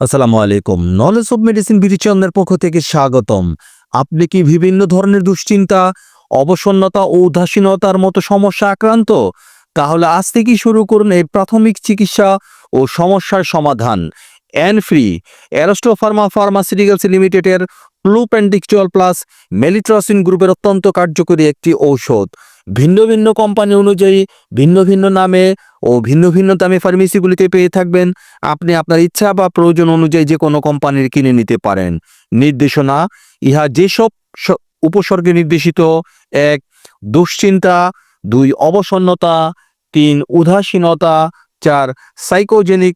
আসসালামু আলাইকুম। Knowledge of medicine বিরিচন্দের পক্ষ থেকে স্বাগতম। আপনি কি বিভিন্ন ধরনের দুশ্চিন্তা, অবসন্নতা ও উদাসীনতার মতো সমস্যা আক্রান্ত? তাহলে আজ থেকেই শুরু করুন এই প্রাথমিক চিকিৎসা ও সমস্যার সমাধান। অ্যান ফ্রি অ্যারোস্টো ফার্মা ফার্মাসিউটিক্যালস লিমিটেডের প্লুপেন্ডিকচুয়াল প্লাস মেলিট্রাসিন গ্রুপের অত্যন্ত কার্যকরী একটি ঔষধ। ভিন্ন ভিন্ন কোম্পানি অনুযায়ী, ভিন্ন ভিন্ন নামে ও ভিন্ন ভিন্ন দামে ফার্মেসিগুলিতে পেয়ে থাকবেন। আপনি আপনার ইচ্ছা বা প্রয়োজন অনুযায়ী যে কোনো কোম্পানির কিনে নিতে পারেন। নির্দেশনা, ইহা যেসব উপসর্গে নির্দেশিত, এক, দুশ্চিন্তা, দুই, অবসন্নতা, তিন, উদাসীনতা, চার সাইকোজেনিক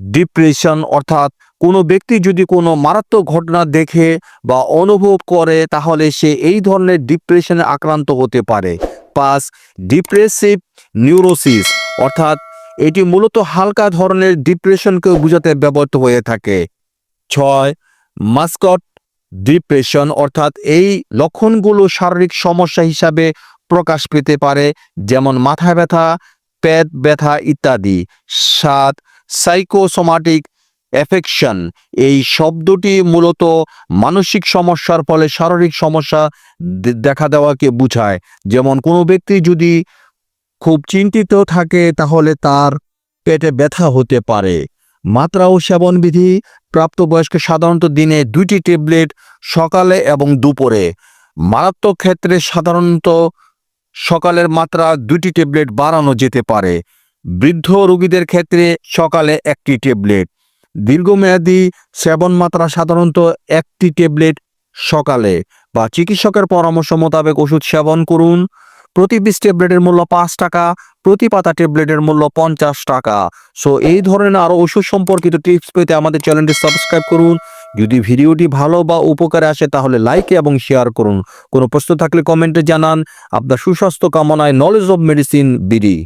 ডিপ্রেশন অর্থাৎ কোনো ব্যক্তি যদি কোনো মারাত্মক ঘটনা দেখে বা অনুভব করে, তাহলে সে এই ধরনের ডিপ্রেশনে আক্রান্ত হতে পারে। পাঁচ ডিপ্রেসিভ নিউরোসিস অর্থাৎ এটি মূলত হালকা ধরনের ডিপ্রেশনকে বোঝাতে ব্যবহৃত হয়ে থাকে। ছয়, মাস্কট ডিপ্রেশন, অর্থাৎ এই লক্ষণগুলো শারীরিক সমস্যা হিসাবে প্রকাশ পেতে পারে, যেমন মাথা ব্যথা, পেট ব্যথা ইত্যাদি। সাত সাইকোসোমাটিক এফেকশন এই শব্দটি মূলত মানসিক সমস্যার ফলে শারীরিক সমস্যা দেখা দেওয়াকে বোঝায়। যেমন কোনো ব্যক্তি যদি খুব চিন্তিত থাকে, তাহলে তার পেটে ব্যথা হতে পারে। মাত্রা ও সেবনবিধি প্রাপ্তবয়স্ক সাধারণত দিনে দুইটি ট্যাবলেট সকালে এবং দুপুরে। মারাত্মক ক্ষেত্রে সাধারণত সকালের মাত্রা দুটি ট্যাবলেট বাড়ানো যেতে পারে। বৃদ্ধ রোগীদের ক্ষেত্রে সকালে একটি ট্যাবলেট। দীর্ঘমেয়াদী সেবন মাত্রা সাধারণত একটি ট্যাবলেট সকালে বা চিকিৎসকের পরামর্শ মোতাবেক ওষুধ সেবন করুন। প্রতি পিস ট্যাবলেটের মূল্য পাঁচ টাকা, প্রতি পাতা ট্যাবলেটের মূল্য পঞ্চাশ টাকা। সো, এই ধরনের আরও ওষুধ সম্পর্কিত টিপস পেতে আমাদের চ্যানেলটি সাবস্ক্রাইব করুন। যদি ভিডিওটি ভালো বা উপকারে আসে, তাহলে লাইক এবং শেয়ার করুন। কোনো প্রশ্ন থাকলে কমেন্টে জানান। আপনার সুস্বাস্থ্য কামনায় নলেজ অফ মেডিসিন বিডি